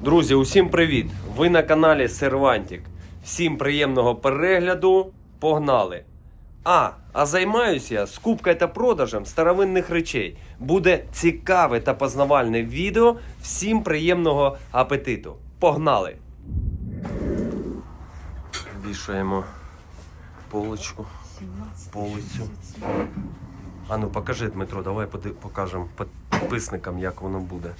Друзі, усім привіт! Ви на каналі Сервантік. Всім приємного перегляду. Погнали! А, а займаюся я скупкою та продажем старовинних речей. Буде цікаве та познавальне відео. Всім приємного апетиту. Погнали! Вішаємо полочку, полицю. А ну покажи, Дмитро, давай покажемо підписникам, як воно буде.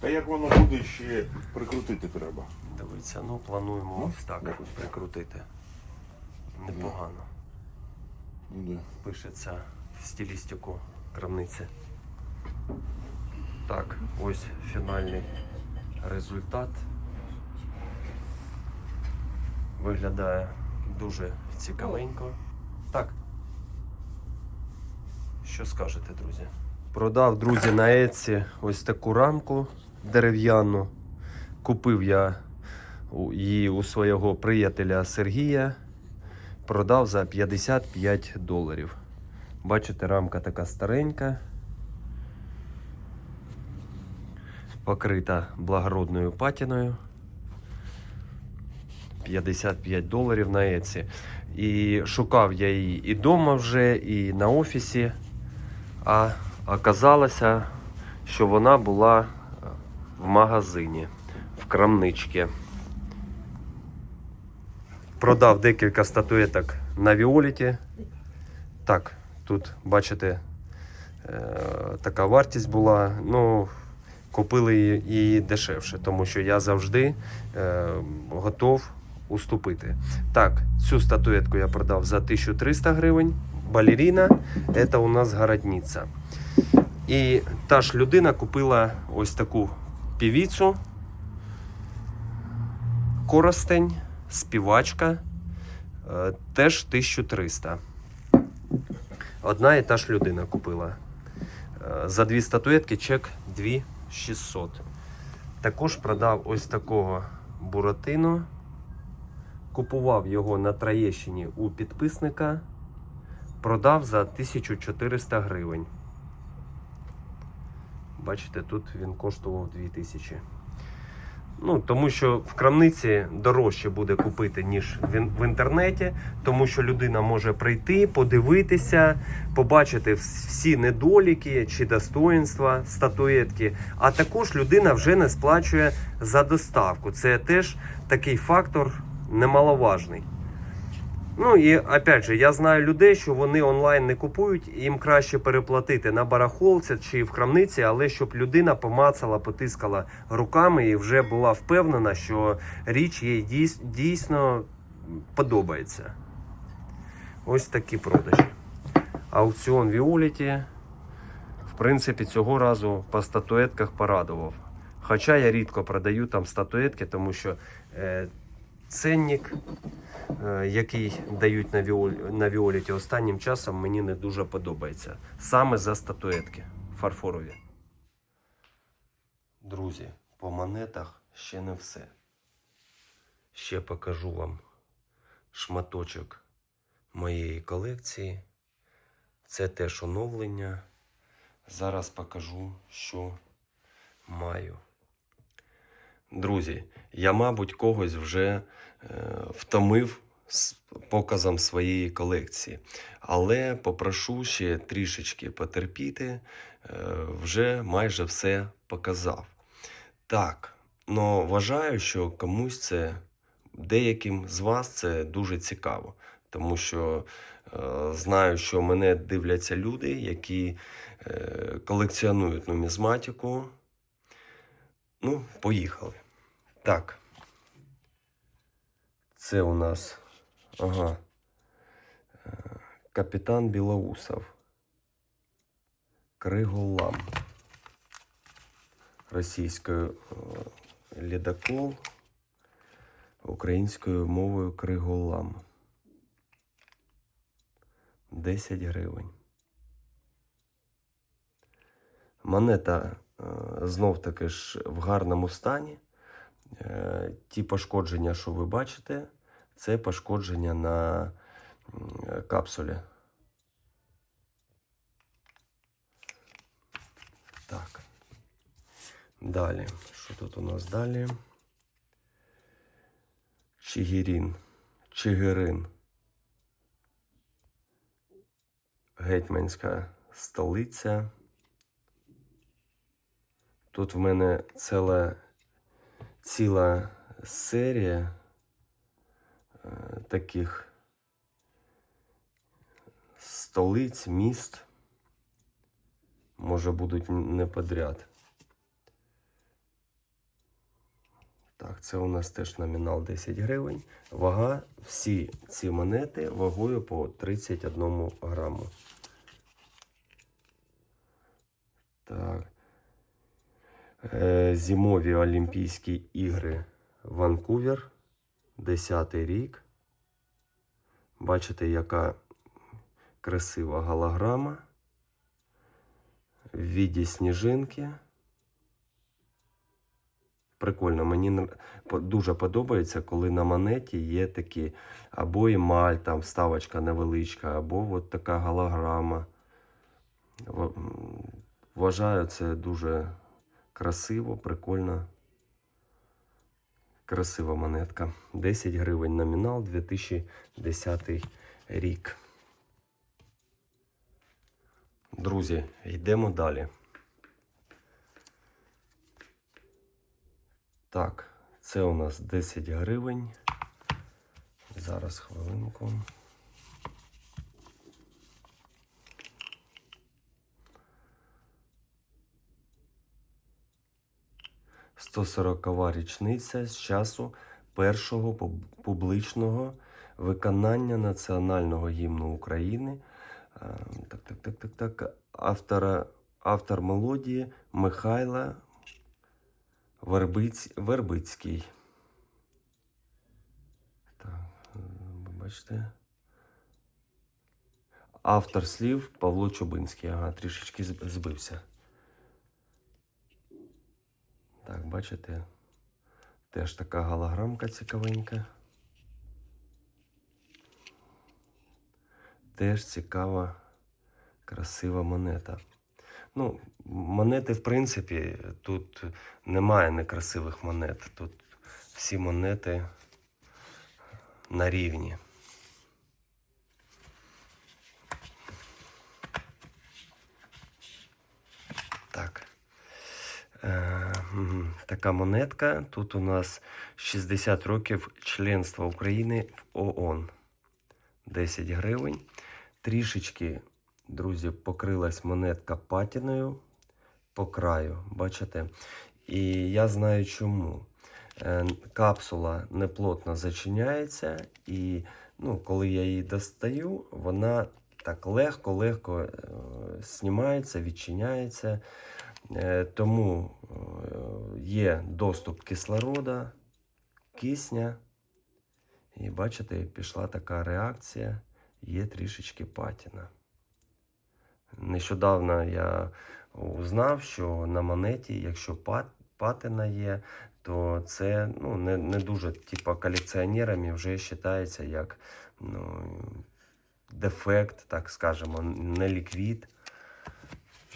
Та як воно буде ще прикрутити треба. Дивіться, ну плануємо Ну, ось так якось так. прикрутити. Непогано. Буде. Пишеться в стилістику крамниці. Так, ось фінальний результат. Виглядає дуже цікавенько. Так. Що скажете, друзі? Продав, друзі, на Еці ось таку рамку дерев'яну. Купив я її у свого приятеля Сергія. Продав за 55 доларів. Бачите, рамка така старенька. Покрита благородною патіною. 55 доларів на Еці. І шукав я її і вдома вже, і на офісі. А оказалося, що вона була в магазині, в крамничці. Продав декілька статуеток на Віоліті. Так, тут, бачите, е, така вартість була. Ну, купили її- дешевше, тому що я завжди е, готов уступити. Так, цю статуетку я продав за 1300 гривень. Балеріна це у нас городниця. І та ж людина купила ось таку півіцу. Коростень, співачка, е, теж 1300. Одна і та ж людина купила. Е, За дві статуетки чек 2600. Також продав ось такого буратино. Купував його на Троєщині у підписника. Продав за 1400 гривень. Бачите, тут він коштував 2000. Ну, тому що в крамниці дорожче буде купити, ніж в, інтернеті, тому що людина може прийти, подивитися, побачити всі недоліки чи достоїнства статуетки. А також людина вже не сплачує за доставку. Це теж такий фактор немаловажний. Ну і опять же, я знаю людей, що вони онлайн не купують, їм краще переплатити на барахолці чи в крамниці, але щоб людина помацала, потискала руками і вже була впевнена, що річ їй дійсно подобається. Ось такі продажі. Аукціон Віоліті, в принципі, цього разу по статуетках порадував. Хоча я рідко продаю там статуетки, тому що е, ценник який дають на, віол... на Віоліті останнім часом мені не дуже подобається. Саме за статуетки фарфорові. Друзі, по монетах ще не все. Ще покажу вам шматочок моєї колекції. Це теж оновлення. Зараз покажу, що маю. Друзі, я, мабуть, когось вже е, втомив з показом своєї колекції. Але попрошу ще трішечки потерпіти, е, вже майже все показав. Так, но вважаю, що комусь це, деяким з вас це дуже цікаво, тому що е, знаю, що мене дивляться люди, які е, колекціонують нумізматику. Ну, поїхали. Так. Це у нас ага, е, капітан Білоусов. Криголам. Російською е, українською мовою Криголам. 10 гривень. Монета знов таки ж в гарному стані. Е, Ті пошкодження, що ви бачите, це пошкодження на капсулі. Так. Далі. Що тут у нас далі? Чигирин. Чигирин. Гетьманська столиця. Тут в мене ціла, ціла серія е, таких столиць, міст. Може будуть не подряд. Так, це у нас теж номінал 10 гривень. Вага, всі ці монети вагою по 31 граму. Так. Е, Зимові Олімпійські ігри Ванкувер. 10 рік. Бачите, яка красива голограма. В віді сніжинки. Прикольно, мені дуже подобається, коли на монеті є такі або емаль, там вставочка невеличка, або от така голограма. Вважаю, це дуже красиво, прикольно. Красива монетка. 10 гривень номінал 2010 рік. Друзі, йдемо далі. Так, це у нас 10 гривень. Зараз хвилинку. Сто сорокова річниця з часу першого публічного виконання національного гімну України. Е, Так, так, так, так, так. Автора, автор мелодії Михайла Вербиць, Вербицький. Так, е, бачите. Автор слів Павло Чубинський. Ага, трішечки збився. Так, бачите. Теж така голограмка цікавенька. Теж цікава, красива монета. Ну, монети, в принципі, тут немає некрасивих монет. Тут всі монети на рівні. Так. Е, мгм. Така монетка. Тут у нас 60 років членства України в ООН. 10 гривень. Трішечки, друзі, покрилась монетка патіною по краю. Бачите? І я знаю чому. Е, Капсула неплотно зачиняється, і ну, коли я її достаю, вона так легко-легко е, знімається, відчиняється. Е, Тому е, є доступ кислорода, кисня. І бачите, пішла така реакція, є трішечки патіна. Нещодавно я узнав, що на монеті, якщо патина є, то це ну, не, не дуже, типу, колекціонерами вже вважається як ну, дефект, так скажемо, не ліквід.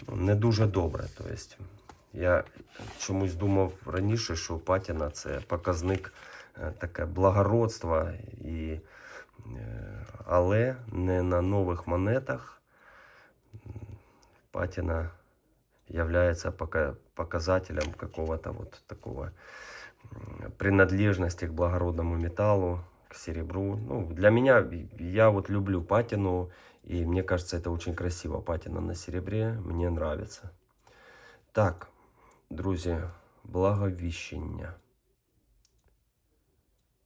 Не дуже добре. Тобто, я чомусь думав раніше, що патіна це показник е, таке благородства, і, е, але не на нових монетах м, патина является пока показателем какого-то вот такого принадлежности к благородному металлу, к серебру. Ну, для меня, я вот люблю патину, и мне кажется, это очень красиво. Патина на серебре мне нравится. Так, друзі, благовіщення.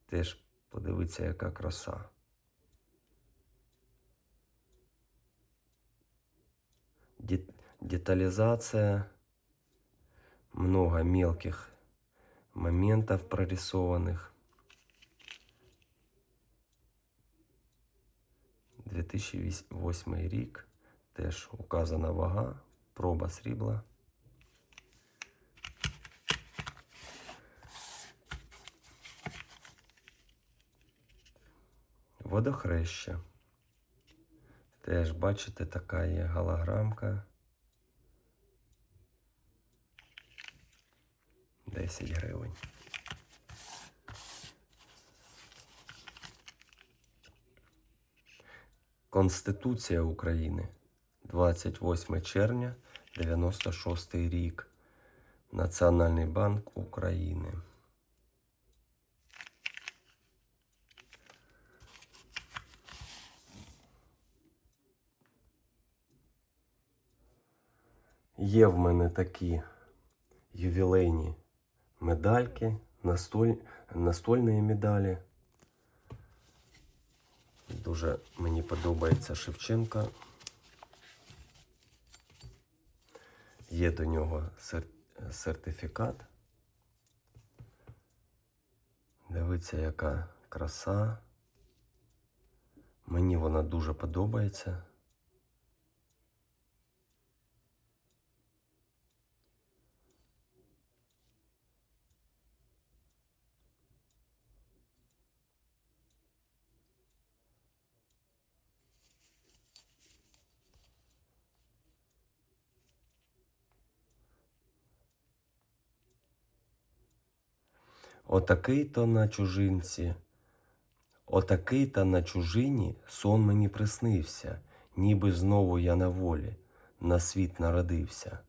Теж подивіться, яка краса. Де- детализация, много мелких моментов прорисованных. 2008 рік, теж указана вага, проба срібла. Водохреща. Теж, бачите, така є голограмка. 10 гривень. Конституція України. 28 червня 96 рік. Національний банк України. Є в мене такі ювілейні медальки, настоль... настольні медалі. Дуже мені подобається Шевченка. Є до нього сер- сертифікат. Дивіться, яка краса. Мені вона дуже подобається. Отакий-то на чужинці, отакий-то на чужині сон мені приснився, ніби знову я на волі, на світ народився.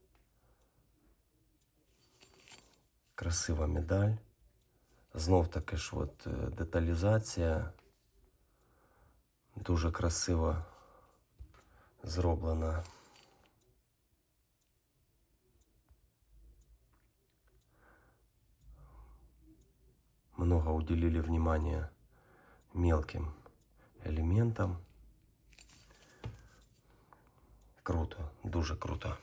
Красива медаль. Знов таки ж от е, деталізація дуже красиво зроблена. Много уделили внимания мелким элементам. Круто, дуже круто.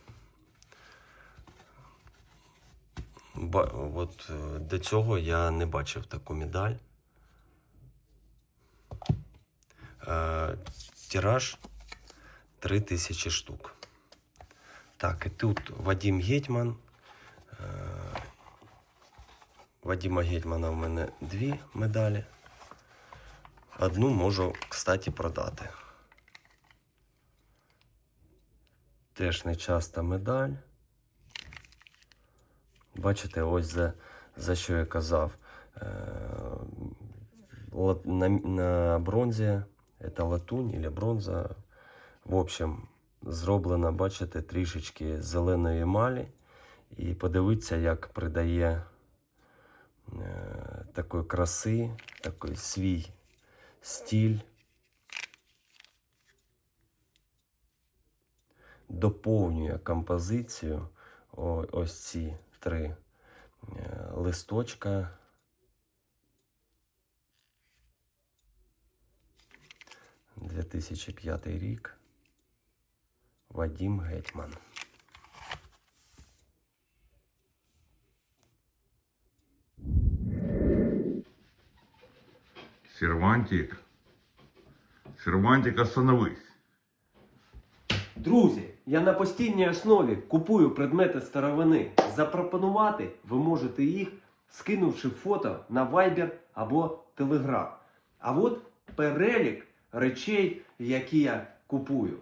Ба, от е, до цього я не бачив таку медаль. Е, тираж 3000 штук. Так, і тут Вадим Гетьман. Вадима Гетьмана в мене дві медалі. Одну можу, кстати, продати. Теж нечаста медаль. Бачите, ось за, за що я казав. Е, на, на бронзі це латунь або бронза. В общем, зроблена, бачите, трішечки зеленої емалі. І подивіться, як придає такої краси, такий свій стиль. Доповнює композицію ось ці три е, листочка. Дві тисячі п'ятий рік. Вадим Гетьман. Сервантик. Сервантик, остановись. Друзі, я на постійній основі купую предмети старовини. Запропонувати ви можете їх, скинувши фото на Viber або Telegram. А от перелік речей, які я купую.